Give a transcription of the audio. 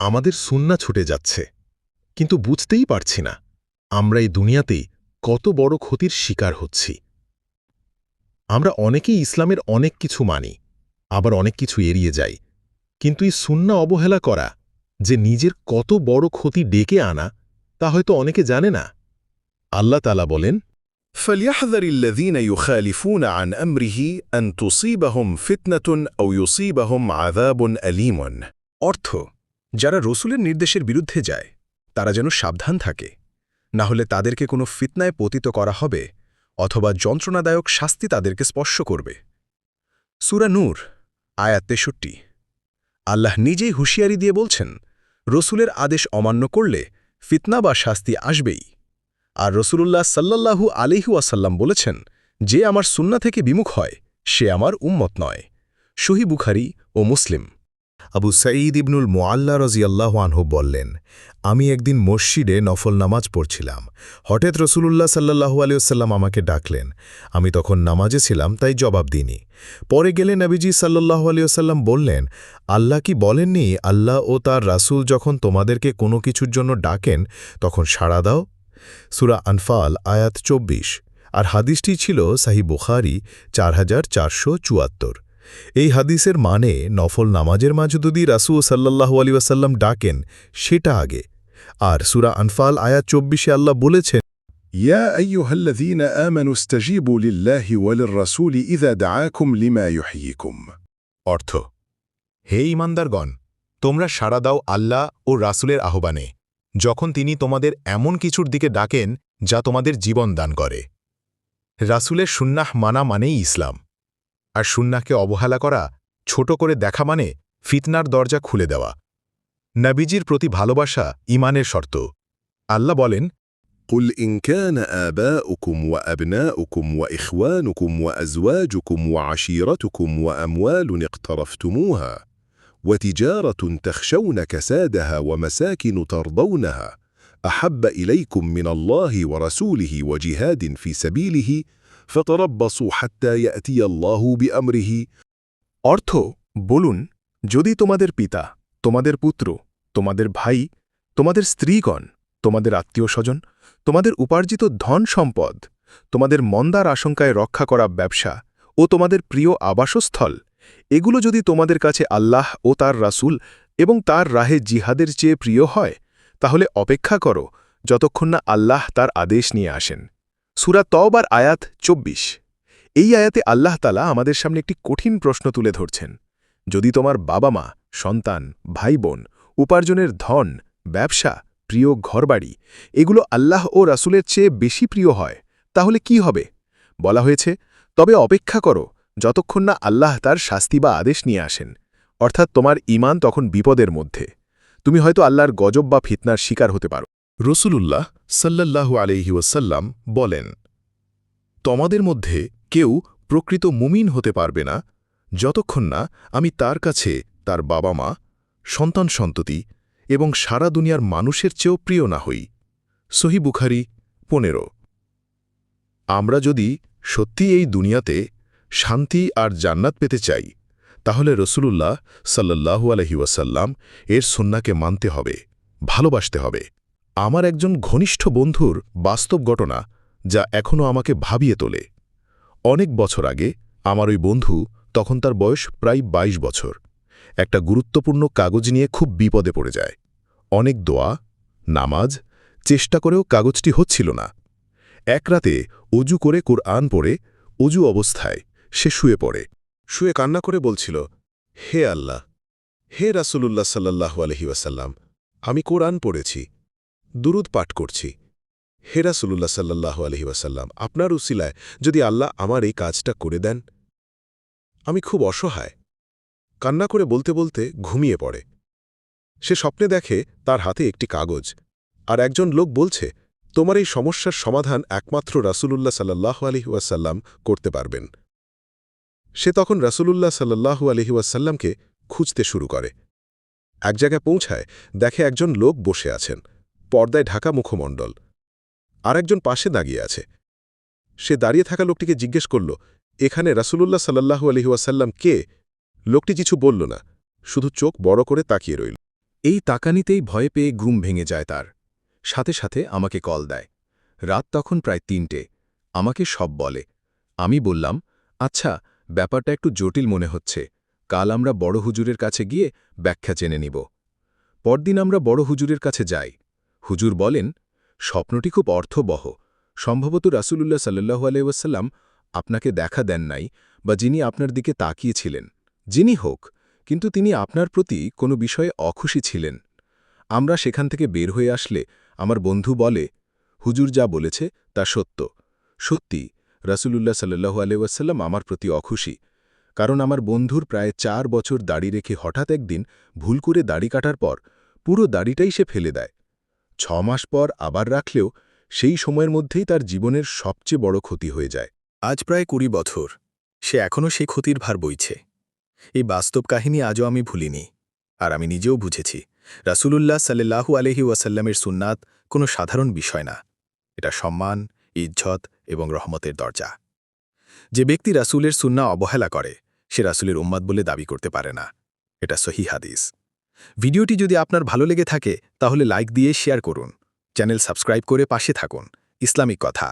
আমাদের সুন্না ছুটে যাচ্ছে কিন্তু বুঝতেই পারছি না আমরা এই দুনিয়াতেই কত বড় ক্ষতির শিকার হচ্ছি আমরা অনেকেই ইসলামের অনেক কিছু মানি আবার অনেক কিছু এড়িয়ে যাই কিন্তু এই সুন্না অবহেলা করা যে নিজের কত বড় ক্ষতি ডেকে আনা তা হয়তো অনেকে জানে না আল্লাহ তালা বলেন فليحذر الذين يخالفون عن أمره أن تصيبهم فتنة أو يصيبهم عذاب أليم অর্থ যারা রসুলের নির্দেশের বিরুদ্ধে যায়, তারা যেন সাবধান থাকে। না হলে তাদেরকে কোনো ফিতনায় পতিত করা হবে অথবা যন্ত্রণাদায়ক শাস্তি তাদেরকে স্পর্শ করবে। সুরা নূর, আয়াত তেষট্টি। আল্লাহ নিজেই হুঁশিয়ারি দিয়ে বলছেন, রসুলের আদেশ অমান্য করলে ফিতনা বা শাস্তি আসবেই। আর রসুলুল্লাহ সাল্লাল্লাহু আলিহু আসাল্লাম বলেছেন, যে আমার সুন্না থেকে বিমুখ হয়, সে আমার উম্মত নয়। সহি বুখারি ও মুসলিম। আবু সঈদ ইবনুল মোয়াল্লা রজিয়াল্লাহ আনহু বললেন, আমি একদিন মসজিদে নফল নামাজ পড়ছিলাম। হঠাৎ রসুলুল্লাহ সাল্লাহু আলিয়াল্লাম আমাকে ডাকলেন। আমি তখন নামাজে ছিলাম, তাই জবাব দিইনি। পরে গেলে নবীজি সাল্লাহু আলিয়াল্লাম বললেন, আল্লাহ কি বলেননি, আল্লাহ ও তার রাসূল যখন তোমাদেরকে কোনো কিছুর জন্য ডাকেন, তখন সাড়া দাও? সুরা আনফাল, আয়াত চব্বিশ। আর হাদিসটি ছিল সাহি বুখারি, চার হাজার চারশো চুয়াত্তর। এই হাদিসের মানে নফল নামাজের মাঝে যদি রাসু সাল্লাহু আলী ওয়াসাল্লাম ডাকেন সেটা আগে আর সুরা আনফাল আয়াত চব্বিশে আল্লাহ বলেছেন يا أيها الذين آمنوا استجيبوا لله وللرسول إذا دعاكم لما يحييكم অর্থ হে ইমানদারগণ তোমরা সাড়া দাও আল্লাহ ও রাসুলের আহ্বানে যখন তিনি তোমাদের এমন কিছুর দিকে ডাকেন যা তোমাদের জীবন দান করে রাসুলের সুন্নাহ মানা মানেই ইসলাম আর সুন্নাহকে অবহেলা করা ছোট করে দেখা মানে ফিতনার দরজা খুলে দেওয়া নবীজির প্রতি ভালোবাসা ইমানের শর্ত আল্লাহ বলেন قل إن كان آباؤكم وأبناؤكم وإخوانكم وأزواجكم وعشيرتكم وأموال اقترفتموها وتجارة تخشون كسادها ومساكن ترضونها أحب إليكم من الله ورسوله وجهاد في سبيله ফতরব্বাসু হাত্তা ইয়াতি আল্লাহু বিআমরিহি অর্থ, বলুন, যদি তোমাদের পিতা, তোমাদের পুত্র, তোমাদের ভাই, তোমাদের স্ত্রীগণ, তোমাদের আত্মীয় স্বজন তোমাদের উপার্জিত ধন সম্পদ, তোমাদের মন্দার আশঙ্কায় রক্ষা করা ব্যবসা ও তোমাদের প্রিয় আবাসস্থল, এগুলো যদি তোমাদের কাছে আল্লাহ ও তার রাসুল এবং তার রাহে জিহাদের চেয়ে প্রিয় হয়, তাহলে অপেক্ষা করো যতক্ষণ না আল্লাহ তার আদেশ নিয়ে আসেন। সুরা তওবার আয়াত চব্বিশ। এই আয়াতে আল্লাহ তালা আমাদের সামনে একটি কঠিন প্রশ্ন তুলে ধরছেন। যদি তোমার বাবা মা, সন্তান ভাই বোন উপার্জনের ধন, ব্যবসা, প্রিয় ঘরবাড়ি, এগুলো আল্লাহ ও রাসূলের চেয়ে বেশি প্রিয় হয়, তাহলে কি হবে? বলা হয়েছে, তবে অপেক্ষা করো, যতক্ষণ না আল্লাহ তার শাস্তি বা আদেশ নিয়ে আসেন। অর্থাৎ তোমার ইমান তখন বিপদের মধ্যে। তুমি হয়তো আল্লাহর গজব বা ফিতনার শিকার হতে পারো। রসুলুল্লাহ সাল্লাল্লাহু আলহি ওয়াসাল্লাম বলেন, তোমাদের মধ্যে কেউ প্রকৃত মুমিন হতে পারবে না, যতক্ষণ না আমি তার কাছে তার বাবা মা, সন্তান সন্ততি এবং সারা দুনিয়ার মানুষের চেয়েও প্রিয় না হই। সহি বুখারি পনেরো। আমরা যদি সত্যি এই দুনিয়াতে শান্তি আর জান্নাত পেতে চাই, তাহলে রসুলুল্লাহ সাল্লাহু আলহি ওয়াসাল্লাম এর সন্নাকে মানতে হবে, ভালোবাসতে হবে। আমার একজন ঘনিষ্ঠ বন্ধুর বাস্তব ঘটনা যা এখনও আমাকে ভাবিয়ে তোলে। অনেক বছর আগে আমার ওই বন্ধু তখন তার বয়স প্রায় ২২ বছর। একটা গুরুত্বপূর্ণ কাগজ নিয়ে খুব বিপদে পড়ে যায়। অনেক দোয়া, নামাজ, চেষ্টা করেও কাগজটি হচ্ছিল না। এক রাতে অজু করে কোরআন পড়ে, অজু অবস্থায় সে শুয়ে পড়ে। শুয়ে কান্না করে বলছিল, হে আল্লাহ, হে রাসূলুল্লাহ সাল্লাহু আলহি ওয়াসাল্লাম, আমি কোরআন পড়েছি। দুরুদ পাঠ করছি। হে রাসূলুল্লাহ সাল্লাহু আলহি ওয়াসাল্লাম, আপনার উসিলায় যদি আল্লাহ আমার এই কাজটা করে দেন, আমি খুব অসহায়। কান্না করে বলতে বলতে ঘুমিয়ে পড়ে। সে স্বপ্নে দেখে তার হাতে একটি কাগজ, আর একজন লোক বলছে, তোমার এই সমস্যার সমাধান একমাত্র রাসূলুল্লাহ সাল্লাহ আলহিউসাল্লাম করতে পারবেন। সে তখন রাসূলুল্লাহ সাল্লাহু আলহিউসাল্লামকে খুঁজতে শুরু করে। এক জায়গায় পৌঁছায়, দেখে একজন লোক বসে আছেন। পর্দায় ঢাকা মুখমণ্ডল। আর একজন পাশে দাঁড়িয়ে আছে। সে দাঁড়িয়ে থাকা লোকটিকে জিজ্ঞেস করল, এখানে রাসূলুল্লাহ সাল্লাহু আলহিউসাল্লাম কে? লোকটি কিছু বলল না, শুধু চোখ বড় করে তাকিয়ে রইল। এই তাকানিতেই ভয় পেয়ে ঘুম ভেঙে যায় তার। সাথে সাথে আমাকে কল দেয়। রাত তখন প্রায় তিনটে। আমাকে সব বলে। আমি বললাম আচ্ছা ব্যাপারটা একটু জটিল মনে হচ্ছে। কাল আমরা বড় হুজুরের কাছে গিয়ে ব্যাখ্যা জেনে নিব। পরদিন আমরা বড় হুজুরের কাছে যাই। হুজুর বলেন, স্বপ্নটি খুব অর্থবহ। সম্ভবত রাসূলুল্লাহ সাল্লাহু আলাইসাল্লাম আপনাকে দেখা দেন নাই বা যিনি আপনার দিকে তাকিয়েছিলেন। যিনি হোক, কিন্তু তিনি আপনার প্রতি কোনো বিষয়ে অখুশি ছিলেন। আমরা সেখান থেকে বের হয়ে আসলে আমার বন্ধু বলে, হুজুর যা বলেছে তা সত্য। সত্যি, রাসূলুল্লাহ সাল্লাহু আলাইসাল্লাম আমার প্রতি অখুশি। কারণ আমার বন্ধুর প্রায় চার বছর দাড়ি রেখে হঠাৎ একদিন ভুল করে দাড়ি কাটার পর পুরো দাড়িটাই সে ফেলে দেয়। ছ মাস পর আবার রাখলেও সেই সময়ের মধ্যেই তার জীবনের সবচেয়ে বড় ক্ষতি হয়ে যায়। আজ প্রায় কুড়ি বছর। সে এখনও সেই ক্ষতির ভার বইছে। এই বাস্তব কাহিনী আজও আমি ভুলিনি, আর আমি নিজেও বুঝেছি, রাসূলুল্লাহ সাল্লাহু আলহি ওয়াসাল্লামের সুন্নাত কোনো সাধারণ বিষয় না। এটা সম্মান, ইজ্জত এবং রহমতের দরজা। যে ব্যক্তি রাসূলের সুন্না অবহেলা করে, সে রাসূলের উম্মাদ বলে দাবি করতে পারে না। এটা সহি হাদিস। ভিডিওটি যদি আপনার ভালো লেগে থাকে, তাহলে লাইক দিয়ে শেয়ার করুন। চ্যানেল সাবস্ক্রাইব করে পাশে থাকুন। ইসলামিক কথা।